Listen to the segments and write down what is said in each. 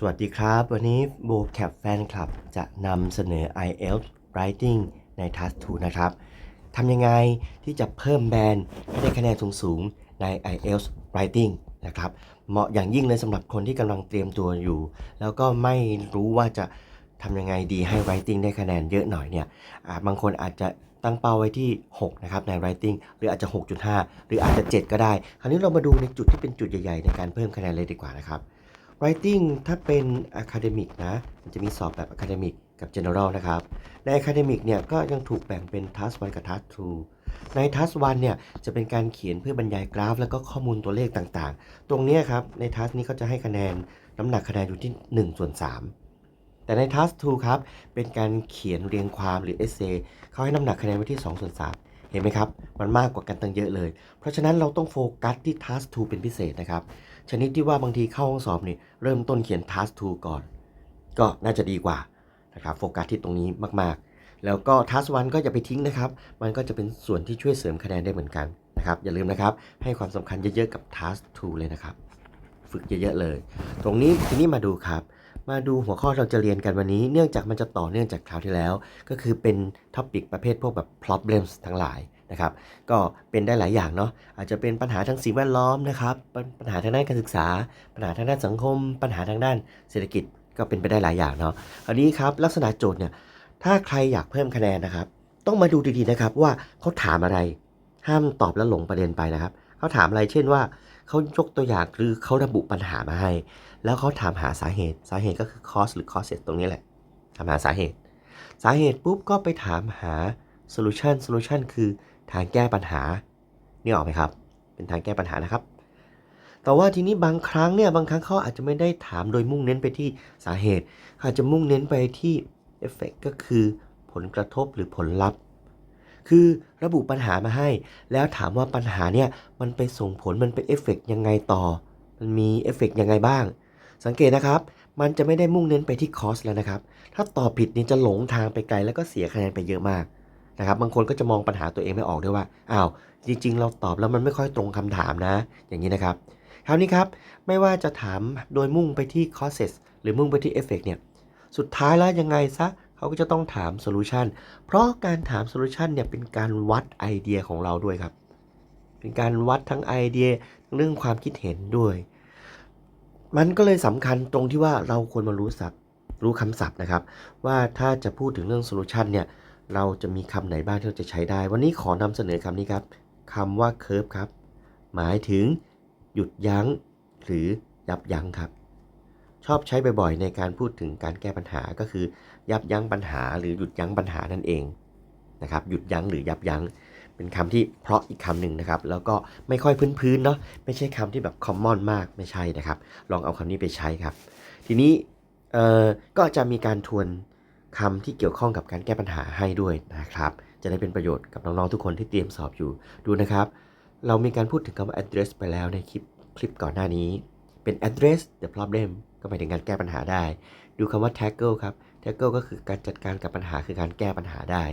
สวัสดีครับ วันนี้โบแคปแฟนคลับจะนำเสนอ IELTS Writing ใน Task 2นะครับทำยังไงที่จะเพิ่มแบนให้ได้คะแนนสูงๆใน IELTS Writing นะครับเหมาะอย่างยิ่งเลยสำหรับคนที่กำลังเตรียมตัวอยู่ แล้วก็ไม่รู้ว่าจะทำยังไงดีให้ Writing ได้คะแนนเยอะหน่อยเนี่ยบางคนอาจจะตั้งเป้าไว้ที่ 6 นะครับ ใน Writing หรืออาจจะ 6.5 หรืออาจจะ 7 ก็ได้ คราวนี้เรามาดูในจุดที่เป็นจุดใหญ่ ๆ ในการเพิ่มคะแนนเลยดีกว่านะครับ Writing ถ้าเป็น Academic นะ มันจะมีสอบแบบ Academic กับ General นะครับ ใน Academic เนี่ยก็ยังถูกแบ่งเป็น Task 1 กับ Task 2 ใน Task 1 เนี่ยจะเป็นการเขียนเพื่อบรรยายกราฟ แล้วก็ข้อมูลตัวเลขต่างๆ ตรงนี้ครับ ใน Task นี้เขาจะให้คะแนนน้ำหนักคะแนนอยู่ที่1ส่วน3แต่ใน Task 2 ครับ เป็นการเขียนเรียงความหรือ Essay เขาให้น้ำหนักคะแนนไว้ที่2ส่วน3เห็นไหมครับ มันมากกว่ากันตั้งเยอะเลย เพราะฉะนั้นเราต้องโฟกัสที่ Task 2 เป็นพิเศษนะครับ ชนิดที่ว่าบางทีเข้าห้องสอบนี่เริ่มต้นเขียน task 2 ก่อน ก็น่าจะดีกว่านะครับโฟกัสที่ตรงนี้มากๆ แล้วก็ task 1ก็อย่าไปทิ้งนะครับ มันก็จะเป็นส่วนที่ช่วยเสริมคะแนนได้เหมือนกันนะครับอย่าลืมนะครับให้ความสำคัญเยอะๆกับ task 2 เลยนะครับ ฝึกเยอะๆเลย ตรงนี้ทีนี้มาดูครับ มาดูหัวข้อเราจะเรียนกันวันนี้ เนื่องจากมันจะต่อเนื่องจากคราวที่แล้ว ก็คือเป็นท็อปิกประเภทพวกแบบ problems ทั้งหลาย นะครับ ก็เป็นได้หลายอย่างเนาะอาจจะเป็นปัญหาทางสิ่งแวดล้อมนะครับปัญหาทางด้านการศึกษา ปัญหาทางด้านสังคม ปัญหาทางด้านเศรษฐกิจก็เป็นไปได้หลายอย่างเนาะอันนี้ครับลักษณะโจทย์เนี่ยถ้าใครอยากเพิ่มคะแนนนะครับ ต้องมาดูดีๆนะครับว่าเขาถามอะไรห้ามตอบแล้วหลงประเด็นไปนะครับเขาถามอะไรเช่นว่าเขายกตัวอย่างหรือเขาระบุปัญหามาให้ แล้วเขาถามหาสาเหตุ สาเหตุก็คือ cause หรือ causes ตรงนี้แหละถามหาสาเหตุ สาเหตุปุ๊บก็ไปถามหา solution solution คือ ทางแก้ปัญหานี่ออกไหมครับ เป็นทางแก้ปัญหานะครับ แต่ว่าทีนี้บางครั้งเนี่ยบางครั้งเขาอาจจะไม่ได้ถามโดยมุ่งเน้นไปที่สาเหตุอาจจะมุ่งเน้นไปที่ effect ก็คือผลกระทบหรือผลลัพธ์ คือระบุปัญหามาให้ แล้วถามว่าปัญหาเนี่ยมันไปส่งผลมันไปเอฟเฟกยังไงต่อ มันมีเอฟเฟกยังไงบ้าง สังเกตนะครับ มันจะไม่ได้มุ่งเน้นไปที่คอสแล้วนะครับ ถ้าตอบผิดนี่จะหลงทางไปไกลแล้วก็เสียคะแนนไปเยอะมาก นะครับบางคนก็จะมองปัญหาตัวเองไม่ออกด้วยว่าอ้าวจริง ๆ เราตอบแล้วมันไม่ค่อยตรงคำถามนะ อย่างนี้นะครับคราวนี้ครับไม่ว่าจะถามโดยมุ่งไปที่ causes หรือมุ่งไปที่ effect เนี่ยสุดท้ายแล้วยังไงซะเขาก็จะต้องถาม solution เพราะการถาม solution เนี่ยเป็นการวัดไอเดียของเราด้วยครับ เป็นการวัดทั้งไอเดียเรื่องความคิดเห็นด้วย มันก็เลยสำคัญตรงที่ว่าเราควรมารู้ศัพท์รู้คำศัพท์นะครับ ว่าถ้าจะพูดถึงเรื่อง solution เนี่ย เราจะมีคำไหนบ้างที่เราจะใช้ได้ วันนี้ขอนำเสนอคำนี้ครับคำว่า curve ครับ หมายถึงหยุดยั้ง หรือยับยั้งครับ ชอบใช้บ่อยๆ ในการพูดถึงการแก้ปัญหาก็คือ ยับยั้งปัญหา หรือหยุดยั้งปัญหานั่นเองนะครับหยุดยั้งหรือยับยั้งเป็นคำที่เพราะอีกคำหนึ่งนะครับ แล้วก็ไม่ค่อยพื้นๆเนาะไม่ใช่คำที่แบบ common มากไม่ใช่นะครับ ลองเอาคำนี้ไปใช้ครับ ทีนี้ก็จะมีการทวน คำที่เกี่ยวข้องกับการแก้ปัญหาให้ด้วยนะครับ จะได้เป็นประโยชน์กับน้องๆทุกคนที่เตรียมสอบอยู่ดูนะครับ เรามีการพูดถึงคำว่า address ไปแล้วในคลิปคลิปก่อนหน้านี้ เป็น address the problem ก็หมายถึงการแก้ปัญหาได้ ดูคำว่า tackle ครับ tackle ก็คือการจัดการกับปัญหาคือการแก้ปัญหาได้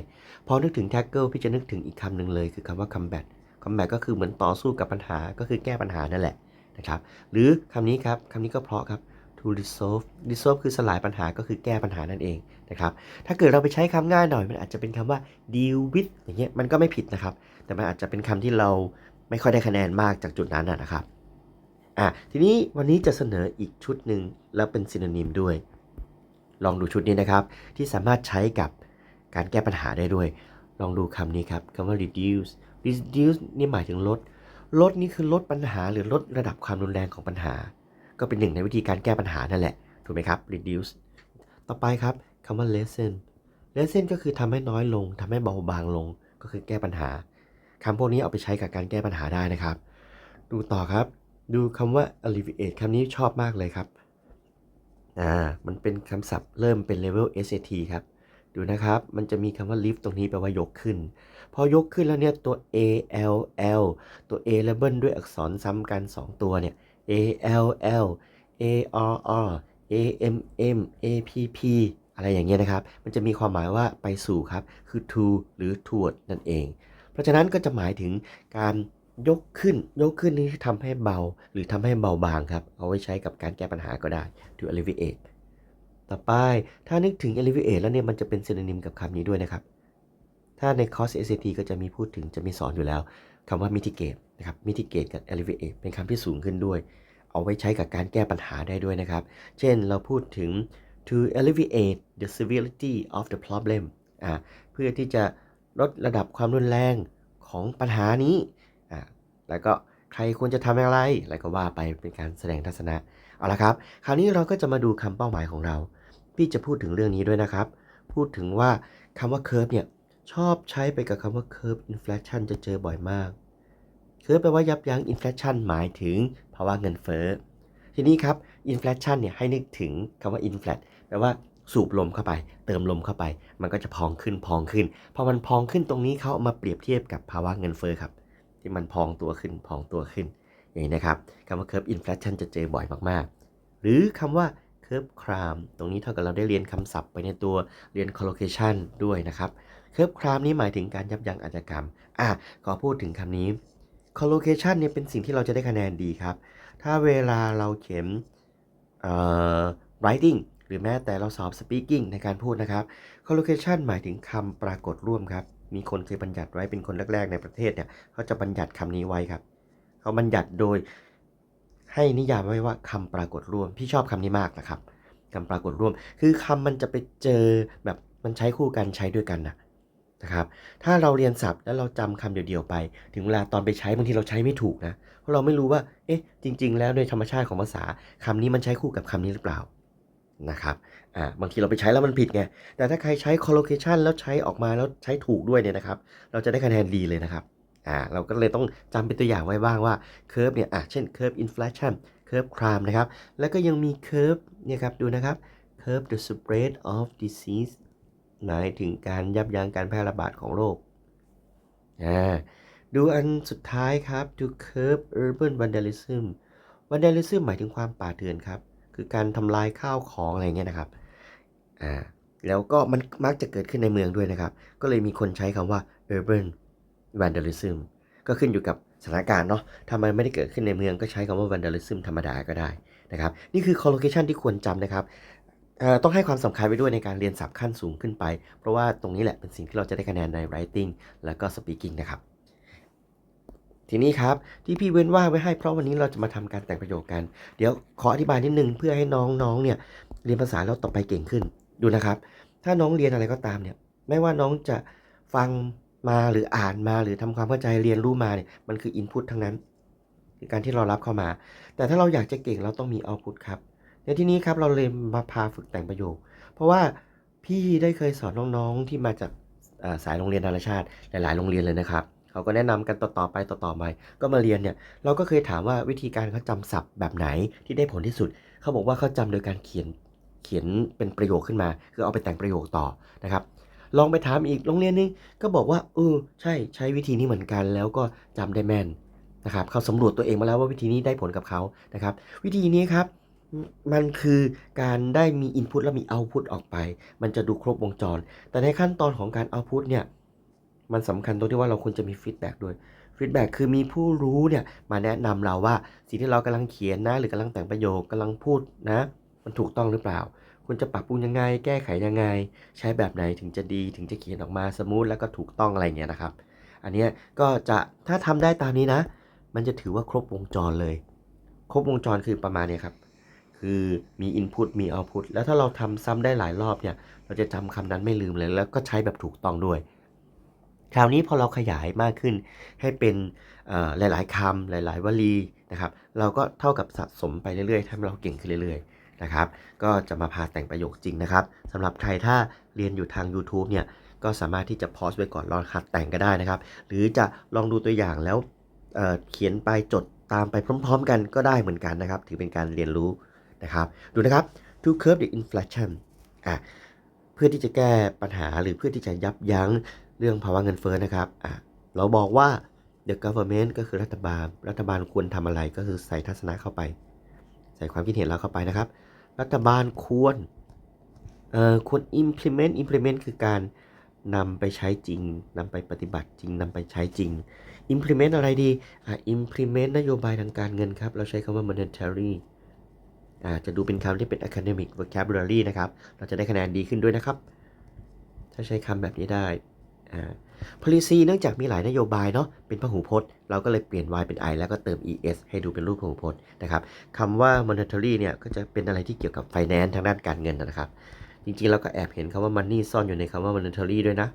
พอนึกถึง tackle พี่จะนึกถึงอีกคำหนึ่งเลย คือคำว่า combat combat ก็คือเหมือนต่อสู้กับปัญหาก็คือแก้ปัญหานั่นแหละนะครับ หรือคำนี้ครับคำนี้ก็เพราะครับ to resolve resolve คือสลายปัญหาก็คือแก้ปัญหานั่นเองนะครับ ถ้าเกิดเราไปใช้คำง่ายหน่อย มันอาจจะเป็นคำว่า deal with อย่างเงี้ยมันก็ไม่ผิดนะครับ แต่มันอาจจะเป็นคำที่เราไม่ค่อยได้คะแนนมากจากจุดนั้นนะครับอะทีนี้วันนี้จะเสนออีกชุดหนึ่งแล้วเป็นซินนิมด้วย ลองดูชุดนี้นะครับ ที่สามารถใช้กับการแก้ปัญหาได้ด้วย ลองดูคำนี้ครับคำว่า reduce reduce นี่หมายถึงลดลดนี่คือลดปัญหาหรือลดระดับความรุนแรงของปัญหา ก็เป็นหนึ่งในวิธีการแก้ปัญหานั่นแหละ ถูกไหมครับ reduce ต่อไปครับคำว่า lessen lessen ก็คือทำให้น้อยลงทำให้เบาบางลง ก็คือแก้ปัญหาคำพวกนี้เอาไปใช้กับการแก้ปัญหาได้นะครับ ดูต่อครับ ดูคำว่า alleviate คำนี้ชอบมากเลยครับอ่ามันเป็นคำศัพท์เริ่มเป็น level SAT ครับดูนะครับ มันจะมีคำว่า lift ตรงนี้แปลว่ายกขึ้น พอยกขึ้นแล้วเนี่ยตัว A L L ตัว A แล้วเบิ้ลด้วยอักษรซ้ำกัน 2 ตัวเนี่ย A L L A R R A M M A P P อะไรอย่างเงี้ยนะครับ มันจะมีความหมายว่าไปสู่ครับ คือ to หรือ toward นั่นเอง เพราะฉะนั้นก็จะหมายถึงการยกขึ้น ยกขึ้นนี่ทำให้เบา หรือทำให้เบาบางครับ เอาไว้ใช้กับการแก้ปัญหาก็ได้ to alleviate ต่อไป ถ้านึกถึง alleviate แล้วเนี่ยมันจะเป็นซีนนิมกับคำนี้ด้วยนะครับ ถ้าในคอร์ส SAT ก็จะมีพูดถึงจะมีสอนอยู่แล้ว คำว่า mitigate นะครับ mitigate กับ alleviate เป็นคำที่สูงขึ้นด้วย เอาไว้ใช้กับการแก้ปัญหาได้ด้วยนะครับ เช่นเราพูดถึง to alleviate the severity of the problem อ่าเพื่อที่จะลดระดับความรุนแรงของปัญหานี้อ่าแล้วก็ใครควรจะทำอะไรอะไรก็ว่าไปเป็นการแสดงทัศนะ เอาละครับ คราวนี้เราก็จะมาดูคำเป้าหมายของเรา พี่จะพูดถึงเรื่องนี้ด้วยนะครับ พูดถึงว่าคำว่า curve เนี่ย ชอบใช้ไปกับคำว่า curve inflation จะเจอบ่อยมาก curve แปลว่ายับยั้ง inflation หมายถึงภาวะเงินเฟ้อ ทีนี้ครับ inflation เนี่ยให้นึกถึงคำว่า inflat แปลว่าสูบลมเข้าไป เติมลมเข้าไป มันก็จะพองขึ้นพองขึ้น พอมันพองขึ้นตรงนี้เขาเอามาเปรียบเทียบกับภาวะเงินเฟ้อครับ ที่มันพองตัวขึ้นพองตัวขึ้นอย่างนี้นะครับคำว่า curve inflation จะเจอบ่อยมากๆ หรือคำว่า curve crime ตรงนี้เท่ากับเราได้เรียนคำศัพท์ไปในตัวเรียน collocation ด้วยนะครับ curve crime นี้หมายถึงการยับยั้งอาชญากรรม อะขอพูดถึงคำนี้ collocation เนี่ยเป็นสิ่งที่เราจะได้คะแนนดีครับ ถ้าเวลาเราเขียนเอ่อ writing หรือแม้แต่เราสอบ speaking ในการพูดนะครับ collocation หมายถึงคำปรากฏร่วมครับ มีคนเคยบัญญัติไว้เป็นคนแรก ๆ ในประเทศเนี่ยเขาจะบัญญัติคำนี้ไว้ครับ เขาบัญญัติโดยให้นิยามไว้ว่าคำปรากฏร่วม พี่ชอบคำนี้มากนะครับคำปรากฏร่วม คือคำมันจะไปเจอแบบมันใช้คู่กันใช้ด้วยกันนะ นะครับถ้าเราเรียนศัพท์แล้วเราจำคำเดียวๆไป ถึงเวลาตอนไปใช้บางทีเราใช้ไม่ถูกนะเพราะเราไม่รู้ว่าเอ๊ะจริง ๆ แล้วโดยธรรมชาติของภาษาคำนี้มันใช้คู่กับคำนี้หรือเปล่านะครับอ่าบางทีเราไปใช้แล้วมันผิดไงแต่ถ้าใครใช้ collocation แล้วใช้ออกมาแล้วใช้ถูกด้วยเนี่ยนะครับ เราจะได้คะแนนดีเลยนะครับอ่าเราก็เลยต้องจำเป็นตัวอย่างไว้บ้างว่า curve เนี่ยอะเช่น curve inflation curve crime นะครับแล้วก็ยังมี curve เนี่ยครับดูนะครับ curve the spread of disease หมายถึงการยับยั้งการแพร่ระบาดของโรคดูอันสุดท้ายครับ to curb urban vandalism vandalism หมายถึงความป่าเถื่อนครับ คือการทำลายข้าวของอะไรเงี้ยนะครับอ่าแล้วก็มันมักจะเกิดขึ้นในเมืองด้วยนะครับ ก็เลยมีคนใช้คำว่า urban vandalism ก็ขึ้นอยู่กับสถานการณ์เนาะถ้ามันไม่ได้เกิดขึ้นในเมืองก็ใช้คำว่า vandalism ธรรมดาก็ได้นะครับ นี่คือ collocation ที่ควรจำนะครับ ต้องให้ความสำคัญไว้ด้วยในการเรียนศัพท์ขั้นสูงขึ้นไป เพราะว่าตรงนี้แหละเป็นสิ่งที่เราจะได้คะแนนใน writing แล้วก็ speaking นะครับ ทีนี้ครับที่พี่เว้นว่างไว้ให้เพราะวันนี้เราจะมาทำการแต่งประโยคกัน เดี๋ยวขออธิบายนิดนึงเพื่อให้น้องๆเนี่ยเรียนภาษาแล้วต่อไปเก่งขึ้นดูนะครับ ถ้าน้องเรียนอะไรก็ตามเนี่ยไม่ว่าน้องจะฟังมาหรืออ่านมาหรือทำความเข้าใจเรียนรู้มาเนี่ยมันคือ input ทั้งนั้น คือการที่เรารับเข้ามา แต่ถ้าเราอยากจะเก่งเราต้องมี output ครับ ในที่นี้ครับเราเลยมาพาฝึกแต่งประโยค เพราะว่าพี่ได้เคยสอนน้องๆที่มาจากสายโรงเรียนนานาชาติ หลาย ๆ โรงเรียนเลยนะครับเขาก็แนะนำกันต่อๆไปต่อๆไปก็มาเรียนเนี่ยเราก็เคยถามว่าวิธีการเขาจำศัพท์แบบไหนที่ได้ผลที่สุด เขาบอกว่าเขาจำโดยการเขียนเขียนเป็นประโยคขึ้นมา คือเอาไปแต่งประโยคต่อนะครับลองไปถามอีกโรงเรียนนึงก็บอกว่าเออใช่ใช้วิธีนี้เหมือนกันแล้วก็จำได้แม่นนะครับเขาสำรวจตัวเองมาแล้วว่าวิธีนี้ได้ผลกับเขานะครับ วิธีนี้ครับ มันคือการได้มี Input และมี Output ออกไป มันจะดูครบวงจร แต่ในขั้นตอนของการ Output เนี่ย มันสำคัญตรงที่ว่าเราควรจะมีฟีดแบ็กด้วยฟีดแบ็กคือมีผู้รู้เนี่ยมาแนะนำเราว่าสิ่งที่เรากำลังเขียนนะ หรือกำลังแต่งประโยคกำลังพูดนะ มันถูกต้องหรือเปล่าควรจะปรับปรุงยังไง แก้ไขยังไง ใช้แบบไหนถึงจะดี ถึงจะเขียนออกมาสมูทแล้วก็ถูกต้องอะไรเงี้ยนะครับ อันนี้ก็จะถ้าทำได้ตามนี้นะ มันจะถือว่าครบวงจรเลย ครบวงจรคือประมาณเนี้ยครับ คือมี Input มี Output แล้วถ้าเราทำซ้ำได้หลายรอบเนี่ยเราจะจำคำนั้นไม่ลืมเลย แล้วก็ใช้แบบถูกต้องด้วย คราวนี้พอเราขยายมากขึ้นให้เป็นหลาย ๆคำหลาย ๆ วลีนะครับ เราก็เท่ากับสะสมไปเรื่อยๆทำเราเก่งขึ้นเรื่อย ๆ นะครับ ก็จะมาพาแต่งประโยคจริงนะครับสำหรับใครถ้าเรียนอยู่ทาง YouTube เนี่ยก็สามารถที่จะพอสไว้ก่อนลองหัดแต่งก็ได้นะครับ หรือจะลองดูตัวอย่างแล้วเเขียนไปจดตามไปพร้อม ๆ กันก็ได้เหมือนกันนะครับ ถือเป็นการเรียนรู้ นะครับ ดูนะครับ to curb the inflation อะเพื่อที่จะแก้ปัญหาหรือเพื่อที่จะยับยั้งเรื่องภาวะเงินเฟ้อนะครับอะเราบอกว่า the government ก็คือรัฐบาล รัฐบาลควรทำอะไรก็คือใส่ทัศนะเข้าไป ใส่ความคิดเห็นเราเข้าไปนะครับ รัฐบาลควรเอ่อควร implement implement คือการนำไปใช้จริงนำไปปฏิบัติจริงนำไปใช้จริง implement อะไรดีอ่า implement นโยบายทางการเงินครับ เราใช้คำว่า monetary จะดูเป็นคำที่เป็น academic vocabulary นะครับ เราจะได้คะแนนดีขึ้นด้วยนะครับ ถ้าใช้คำแบบนี้ได้อ่า policy เนื่องจากมีหลายนโยบายเนาะ เป็นพหูพจน์ เราก็เลยเปลี่ยน y เป็น i แล้วก็เติม es ให้ดูเป็นรูปพหูพจน์นะครับคำว่า monetary เนี่ยก็จะเป็นอะไรที่เกี่ยวกับ finance ทางด้านการเงินนะครับ จริงๆ เราก็แอบเห็นคำว่า money ซ่อนอยู่ในคำว่า monetary ด้วยนะ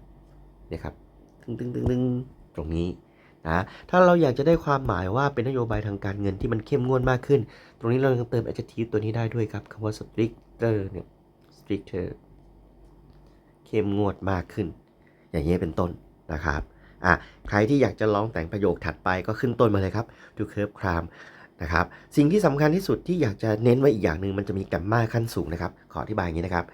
เนี่ยครับตึงตึงตึงตึงตรงนี้นะ ถ้าเราอยากจะได้ความหมายว่าเป็นนโยบายทางการเงินที่มันเข้มงวดมากขึ้น ตรงนี้เรายังเติม adjective ตัวนี้ได้ด้วยครับคำว่า stricter เนี่ย stricter เข้มงวดมากขึ้น อย่างนี้เป็นต้นนะครับอะใครที่อยากจะลองแต่งประโยคถัดไปก็ขึ้นต้นมาเลยครับ to curve crime นะครับสิ่งที่สำคัญที่สุดที่อยากจะเน้นไว้อีกอย่างหนึ่งมันจะมีแกรมมาขั้นสูงนะครับ ขออธิบายอย่างนี้นะครับ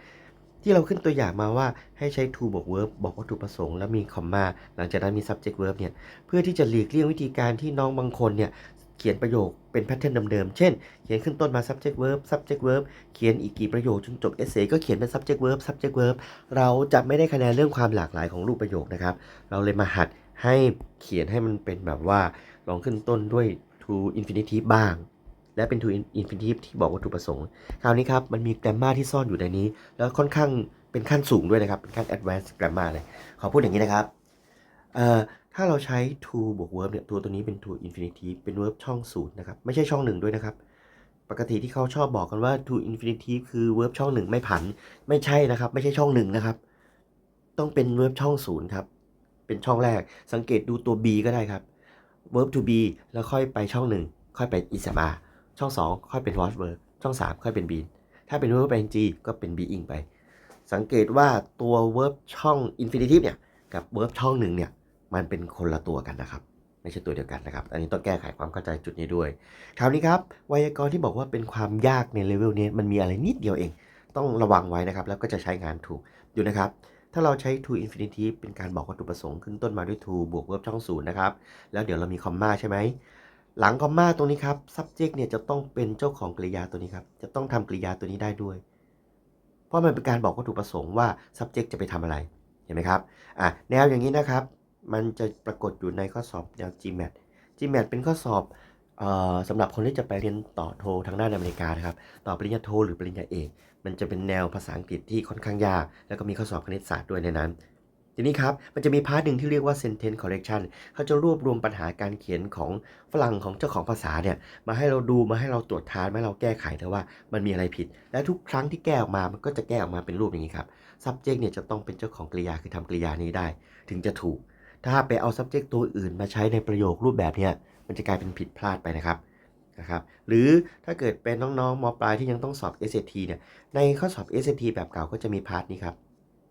ที่เราขึ้นตัวอย่างมาว่าให้ใช้ to บวก verb บอกวัตถุประสงค์แล้วมี comma หลังจากนั้นมี subject verb เนี่ยเพื่อที่จะหลีกเลี่ยงวิธีการที่น้องบางคนเนี่ย เขียนประโยคเป็นแพทเทิร์นเดิมๆ เช่น เขียนขึ้นต้นมา subject verb subject verb เขียนอีกกี่ประโยคจนจบ essay ก็เขียนเป็น subject verb subject verb เราจะไม่ได้คะแนนเรื่องความหลากหลายของรูปประโยคนะครับ เราเลยมาหัดให้เขียนให้มันเป็นแบบว่า ลองขึ้นต้นด้วย to infinitive บ้าง และเป็น to infinitive ที่บอกวัตถุประสงค์ คราวนี้ครับ มันมีแกรมมาที่ซ่อนอยู่ในนี้ แล้วค่อนข้างเป็นขั้นสูงด้วยนะครับ เป็นขั้น advanced grammar เลย ขอพูดอย่างนี้นะครับ เอ่อ ถ้าเราใช้ to บวก verb เนี่ยตัวตัวนี้เป็น to infinitive เป็น verb ช่องศูนย์นะครับ ไม่ใช่ช่องหนึ่งด้วยนะครับ ปกติที่เขาชอบบอกกันว่า to infinitive คือ verb ช่องหนึ่งไม่ผัน ไม่ใช่นะครับ ไม่ใช่ช่องหนึ่งนะครับ ต้องเป็น verb ช่องศูนย์ครับ เป็นช่องแรก สังเกตดูตัว b ก็ได้ครับ verb to be แล้วค่อยไปช่องหนึ่งค่อยไป is am are ช่อง2ค่อยเป็น was verb ช่อง3ค่อยเป็น been ถ้าเป็น verb ing ก็เป็น being ไป สังเกตว่าตัว verb ช่อง infinitive เนี่ย กับ verb ช่องหนึ่งเนี่ย มันเป็นคนละตัวกันนะครับ ไม่ใช่ตัวเดียวกันนะครับ อันนี้ต้องแก้ไขความเข้าใจจุดนี้ด้วย คราวนี้ครับ ไวยากรณ์ที่บอกว่าเป็นความยากในเลเวลนี้มันมีอะไรนิดเดียวเอง ต้องระวังไว้นะครับ แล้วก็จะใช้งานถูกดูนะครับ ถ้าเราใช้ to infinitive เป็นการบอกวัตถุประสงค์ขึ้นต้นมาด้วย to บวก verb ช่องศูนย์นะครับ แล้วเดี๋ยวเรามีคอมมาใช่ไหมหลังคอมมาตรงนี้ครับ subject เนี่ยจะต้องเป็นเจ้าของกริยาตัวนี้ครับ จะต้องทำกริยาตัวนี้ได้ด้วย เพราะมันเป็นการบอกวัตถุประสงค์ว่า subject จะไปทำอะไร เห็นไหมครับ อะ แนวอย่างนี้นะครับ มันจะปรากฏอยู่ในข้อสอบแนว GMAT GMAT เป็นข้อสอบเอ่อสำหรับคนที่จะไปเรียนต่อโททางด้านอเมริกานะครับ ต่อปริญญาโทหรือปริญญาเอก มันจะเป็นแนวภาษาอังกฤษที่ค่อนข้างยาก แล้วก็มีข้อสอบคณิตศาสตร์ด้วยในนั้น ทีนี้ครับ มันจะมีพาร์ทหนึ่งที่เรียกว่า sentence correction เขาจะรวบรวมปัญหาการเขียนของฝรั่งของเจ้าของภาษาเนี่ย มาให้เราดู มาให้เราตรวจทานมาให้เราแก้ไขแต่ว่ามันมีอะไรผิด และทุกครั้งที่แก้ออกมา มันก็จะแก้ออกมาเป็นรูปอย่างนี้ครับ subject เนี่ยจะต้องเป็นเจ้าของกริยา คือทำกริยานี้ได้ ถึงจะถูก ถ้าไปเอา subject ตัวอื่นมาใช้ในประโยครูปแบบเนี้ยมันจะกลายเป็นผิดพลาดไปนะครับนะครับ หรือถ้าเกิดเป็นน้องๆมปลายที่ยังต้องสอบ SAT เนี่ยในข้อสอบ SAT แบบเก่าก็จะมีพาร์ทนี้ครับ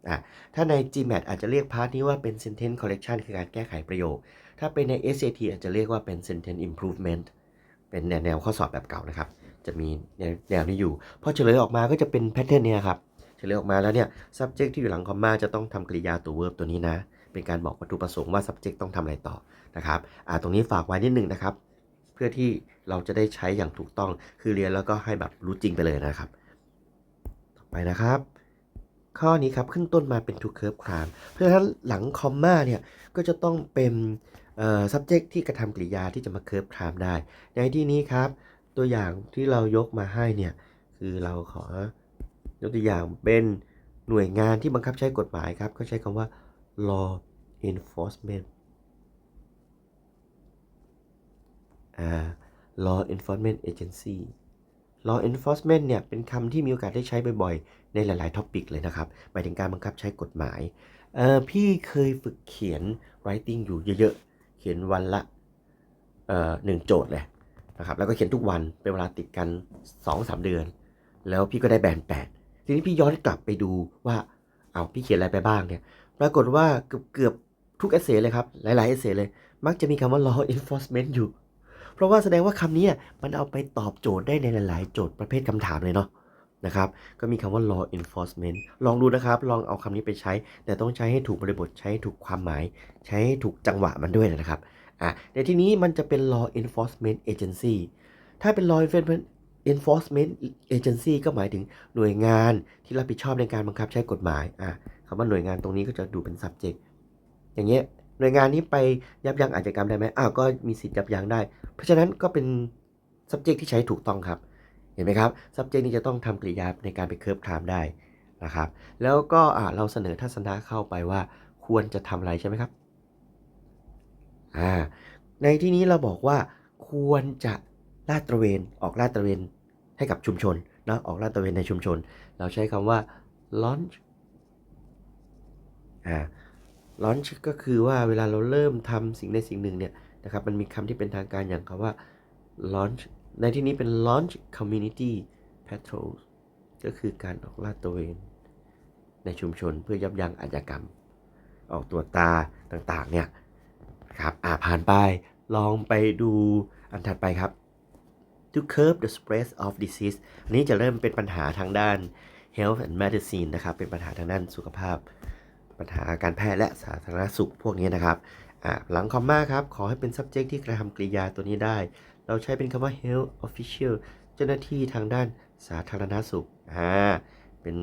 อะถ้าใน GMAT อาจจะเรียกพาร์ทนี้ว่าเป็น sentence correction คือการแก้ไขประโยค ถ้าเป็นใน SAT อาจจะเรียกว่าเป็น sentence improvement เป็นแนวแนวข้อสอบแบบเก่านะครับ จะมีแนวนวนี้อยู่พอเฉลยออกมาก็จะเป็นแพทเทิร์นเนี่ยครับเฉลยออกมาแล้วเนี่ย subject ที่อยู่หลังคอมมาจะต้องทำกริยาตัว verb ตัวนี้นะ เป็นการบอกวัตถุประสงค์ว่า subject ต้องทำอะไรต่อนะครับอ่าตรงนี้ฝากไว้นิดนึงนะครับ เพื่อที่เราจะได้ใช้อย่างถูกต้องคือเรียนแล้วก็ให้แบบรู้จริงไปเลยนะครับ ต่อไปนะครับ ข้อนี้ครับขึ้นต้นมาเป็น to curve crime เพราะฉะนั้นหลังคอมมาเนี่ยก็จะต้องเป็นเอ่อ subject ที่กระทำกริยาที่จะมา curve crime ได้ ในที่นี้ครับ ตัวอย่างที่เรายกมาให้เนี่ยคือเราขอยกตัวอย่างเป็นหน่วยงานที่บังคับใช้กฎหมายครับก็ใช้คำว่า law enforcement อ่า law enforcement agency law enforcement เนี่ยเป็นคำที่มีโอกาสได้ใช้บ่อยๆ ในหลายๆท็อปิกเลยนะครับ หมายถึงการบังคับใช้กฎหมาย เอ่อพี่เคยฝึกเขียน writing อยู่เยอะๆ เขียนวันละ เอ่อหนึ่งโจทย์เลยนะครับ แล้วก็เขียนทุกวัน เป็นเวลาติดกัน 2-3 เดือน แล้วพี่ก็ได้แบนแปดทีนี้พี่ย้อนกลับไปดูว่า เอาพี่เขียนอะไรไปบ้างเนี่ย ปรากฏว่าเกือบเกือบทุกเอเซเลยครับ หลาย ๆ เอเซเลย มักจะมีคำว่า law enforcement อยู่ เพราะว่าแสดงว่าคำนี้มันเอาไปตอบโจทย์ได้ในหลาย ๆ โจทย์ประเภทคำถามเลยเนาะนะครับ ก็มีคำว่า law enforcement ลองดูนะครับ ลองเอาคำนี้ไปใช้ แต่ต้องใช้ให้ถูกบริบท ใช้ให้ถูกความหมาย ใช้ให้ถูกจังหวะมันด้วยนะครับ อะ ในที่นี้มันจะเป็น law enforcement agency ถ้าเป็น law enforcement enforcement agency ก็หมายถึงหน่วยงานที่รับผิดชอบในการบังคับใช้กฎหมาย อะ คคำว่าหน่วยงานตรงนี้ก็จะดูเป็น subject อย่างเงี้ยหน่วยงานนี้ไปยับยั้งอาชญากรรมได้ไหมอ้าวก็มีสิทธิ์ยับยั้งได้ เพราะฉะนั้นก็เป็น subject ที่ใช้ถูกต้องครับ เห็นไหมครับ subject นี้จะต้องทำกริยาในการไปเคิร์ฟไทม์ได้นะครับ แล้วก็อ่าเราเสนอทัศนะเข้าไปว่าควรจะทำอะไรใช่ไหมครับอ่าในที่นี้เราบอกว่าควรจะลาดตระเวนออกลาดตระเวนให้กับชุมชนนะออกลาดตระเวนในชุมชน เราใช้คำว่า launch อ่า launch ก็คือว่าเวลาเราเริ่มทำสิ่งใดสิ่งหนึ่งเนี่ยนะครับมันมีคำที่เป็นทางการอย่างคำว่า launch ในที่นี้เป็น launch community patrol ก็คือการออกลาดตระเวนในชุมชนเพื่อยับยั้งอาชญากรรม ออกตัวจตาต่างๆเนี่ยครับอ่าผ่านไปลองไปดูอันถัดไปครับ to curb the spread of disease อันนี้จะเริ่มเป็นปัญหาทางด้าน health and medicine นะครับ เป็นปัญหาทางด้านสุขภาพ ปัญหาการแพทย์และสาธารณสุขพวกนี้นะครับหลังคอมมาครับ ขอให้เป็น subject ที่กระทำกริยาตัวนี้ได้ เราใช้เป็นคำว่า health official เจ้าหน้าที่ทางด้านสาธารณสุขอ่าเป็น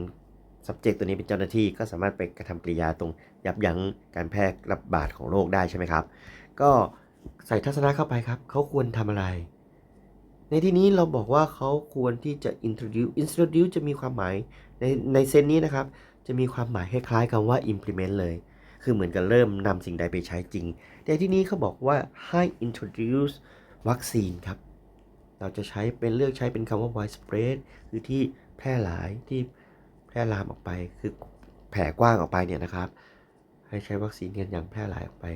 subject ตัวนี้เป็นเจ้าหน้าที่ก็สามารถไปกระทำกริยาตรงยับยั้งการแพร่ระบาดของโรคได้ใช่ไหมครับ ก็ใส่ทัศนะเข้าไปครับ เขาควรทำอะไร ในที่นี้เราบอกว่าเขาควรที่จะ introduce introduce จะมีความหมายในในเซนนี้นะครับ จะมีความหมายคล้ายๆคำว่า implement เลย คือเหมือนกับเริ่มนำสิ่งใดไปใช้จริง แต่ที่นี้เขาบอกว่าให้ introduce วัคซีนครับ เราจะใช้เป็นเลือกใช้เป็นคำว่า widespread คือที่แพร่หลายที่แพร่ลามออกไป คือแผ่กว้างออกไปเนี่ยนะครับ ให้ใช้วัคซีนกันอย่างแพร่หลายออกไป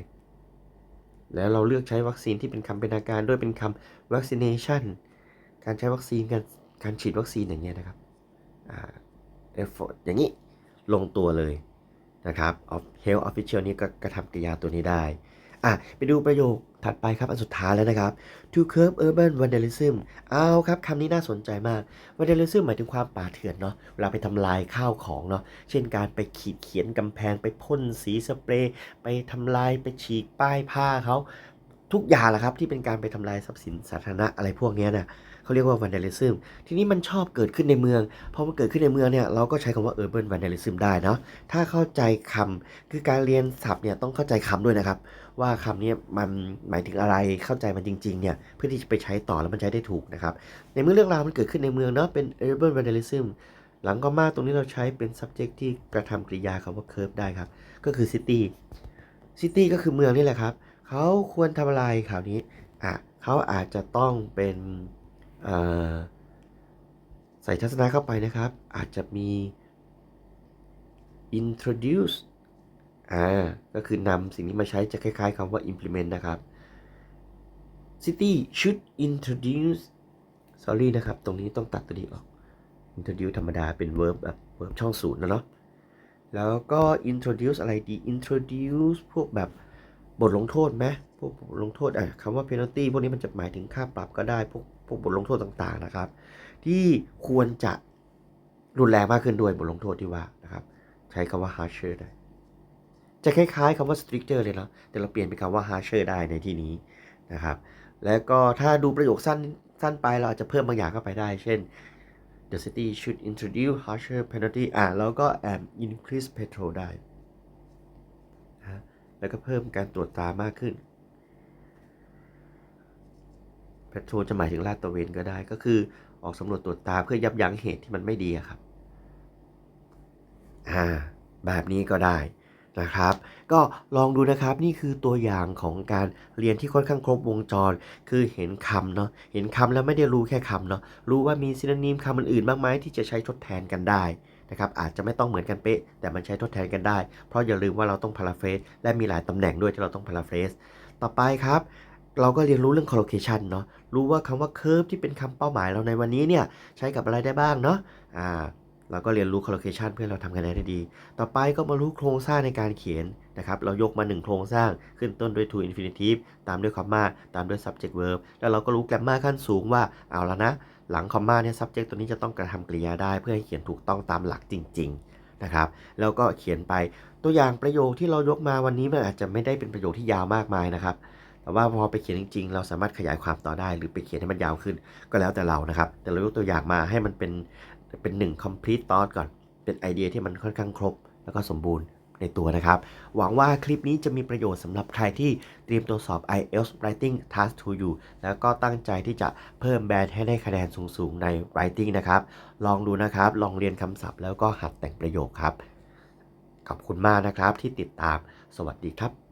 แล้วเราเลือกใช้วัคซีนที่เป็นคำเป็นทาการด้วยเป็นคำ vaccination การใช้วัคซีนการการฉีดวัคซีนอย่างเงี้ยนะครับ อ่า effort อย่างนี้ ลงตัวเลยนะครับ of health official นี่ก็กระทำกริยาตัวนี้ได้อะไปดูประโยคถัดไปครับ อันสุดท้ายแล้วนะครับ to curb urban vandalism เอาครับคำนี้น่าสนใจมาก vandalism หมายถึงความป่าเถื่อนเนาะเวลาไปทำลายข้าวของเนาะเช่นการไปขีดเขียนกำแพงไปพ่นสีสเปรย์ไปทำลายไปฉีกป้ายผ้าเขาทุกอย่างแหละครับที่เป็นการไปทำลายทรัพย์สินสาธารณะอะไรพวกนี้ยนะ เขาเรียกว่า vandalism ทีนี้มันชอบเกิดขึ้นในเมืองพอมันเกิดขึ้นในเมืองเนี่ยเราก็ใช้คำว่า urban vandalism ได้เนาะถ้าเข้าใจคำคือการเรียนศัพท์เนี่ยต้องเข้าใจคำด้วยนะครับ ว่าคำนี้มันหมายถึงอะไรเข้าใจมันจริงๆเนี่ยเพื่อที่จะไปใช้ต่อแล้วมันใช้ได้ถูกนะครับในเมื่อเรื่องราวมันเกิดขึ้นในเมืองเนาะเป็น urban vandalism หลังก็มาตรงนี้เราใช้เป็น subject ที่กระทำกริยาคำว่า curve ได้ครับ ก็คือ city city ก็คือเมืองนี่แหละครับ เขาควรทำอะไรข่าวนี้ อะ เขาอาจจะต้องเป็น ใส่ทัศนะเข้าไปนะครับ อาจจะมี introduce อ่าก็คือนำสิ่งนี้มาใช้จะคล้ายๆคำว่า implement นะครับ city should introduce sorry นะครับ ตรงนี้ต้องตัดตัวนี้ออก introduce ธรรมดาเป็น verb แบบ verb ช่องศูนย์นะเนาะแล้วก็ introduce อะไรดี introduce พวกแบบบทลงโทษไหมพวกบทลงโทษอะคำว่า penalty พวกนี้มันจะหมายถึงค่าปรับก็ได้ พวก พวกบทลงโทษต่างๆนะครับ ที่ควรจะรุนแรงมากขึ้นด้วยบทลงโทษที่ว่านะครับ ใช้คำว่า harsher ได้ จะคล้ายๆคำว่า stricter เลยเนาะแต่เราเปลี่ยนเป็นคำว่า harsher ได้ในที่นี้นะครับ แล้วก็ถ้าดูประโยคสั้นสั้นไปเราอาจจะเพิ่มบางอย่างเข้าไปได้ เช่น the city should introduce harsher penalty อ่าแล้วก็ and increase petrol ได้นะแล้วก็เพิ่มการตรวจตามากขึ้น petrol จะหมายถึงลาดตระเวนก็ได้ ก็คือออกสำรวจตรวจตาเพื่อยับยั้งเหตุที่มันไม่ดีครับอ่าแบบนี้ก็ได้นะครับ ก็ลองดูนะครับนี่คือตัวอย่างของการเรียนที่ค่อนข้างครบวงจร คือเห็นคำเนาะเห็นคำแล้วไม่ได้รู้แค่คำเนาะรู้ว่ามีซินนิมคำอื่นๆบ้างไหมที่จะใช้ทดแทนกันได้นะครับอาจจะไม่ต้องเหมือนกันเป๊ะ แต่มันใช้ทดแทนกันได้ เพราะอย่าลืมว่าเราต้องพาราเฟสและมีหลายตำแหน่งด้วยที่เราต้องพาราเฟสต่อไปครับ เราก็เรียนรู้เรื่อง collocation เนาะรู้ว่าคำว่า curve ที่เป็นคำเป้าหมายเราในวันนี้เนี่ยใช้กับอะไรได้บ้างเนาะอ่าเราก็เรียนรู้ collocation เพื่อเราทำคะแนนได้ดี ต่อไปก็มารู้โครงสร้างในการเขียนนะครับ เรายกมา 1 โครงสร้างขึ้นต้นด้วย to infinitive ตามด้วย comma ตามด้วย subject verb แล้วเราก็รู้ grammar ขั้นสูงว่าเอาแล้วนะ หลัง comma เนี่ย subject ตัวนี้จะต้องกระทำกริยาได้ เพื่อให้เขียนถูกต้องตามหลักจริง ๆนะครับ แล้วก็เขียนไปตัวอย่างประโยคที่เรายกมาวันนี้มันอาจจะไม่ได้เป็นประโยคที่ยาวมากมายนะครับ แต่ว่าพอไปเขียนจริง ๆ เราสามารถขยายความต่อได้ หรือไปเขียนให้มันยาวขึ้น ก็แล้วแต่เรานะครับ แต่เรายกตัวอย่างมาให้มันเป็นเป็นหนึ่ง complete thought ก่อน เป็นไอเดียที่มันค่อนข้างครบ แล้วก็สมบูรณ์ในตัวนะครับ หวังว่าคลิปนี้จะมีประโยชน์สำหรับใครที่เตรียมตัวสอบ IELTS Writing Task 2อยู่แล้วก็ตั้งใจที่จะเพิ่มแบนให้ได้คะแนนสูงๆใน Writing นะครับ ลองดูนะครับ ลองเรียนคำศัพท์แล้วก็หัดแต่งประโยคครับ ขอบคุณมากนะครับที่ติดตาม สวัสดีครับ